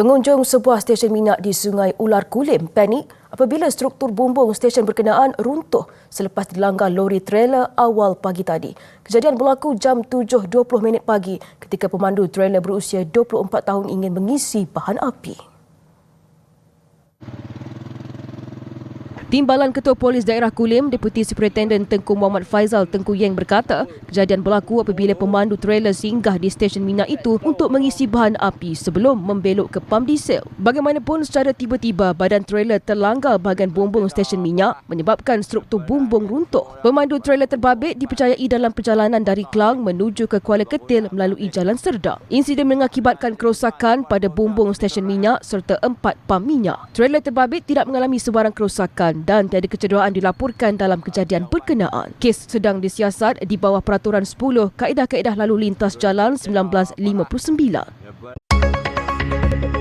Pengunjung sebuah stesen minyak di Sungai Ular Kulim panik apabila struktur bumbung stesen berkenaan runtuh selepas dilanggar lori trailer awal pagi tadi. Kejadian berlaku jam 7.20 minit pagi ketika pemandu trailer berusia 24 tahun ingin mengisi bahan api. Timbalan Ketua Polis Daerah Kulim, Deputi Superintendent Tengku Muhammad Faizal Tengku Yeng berkata, kejadian berlaku apabila pemandu trailer singgah di stesen minyak itu untuk mengisi bahan api sebelum membelok ke pam diesel. Bagaimanapun secara tiba-tiba badan trailer terlanggar bahagian bumbung stesen minyak menyebabkan struktur bumbung runtuh. Pemandu trailer terbabit dipercayai dalam perjalanan dari Klang menuju ke Kuala Ketil melalui Jalan Serdak. Insiden mengakibatkan kerosakan pada bumbung stesen minyak serta empat pam minyak. Trailer terbabit tidak mengalami sebarang kerosakan dan tiada kecederaan dilaporkan dalam kejadian berkenaan. Kes sedang disiasat di bawah peraturan 10 Kaedah-Kaedah Lalu Lintas Jalan 1959.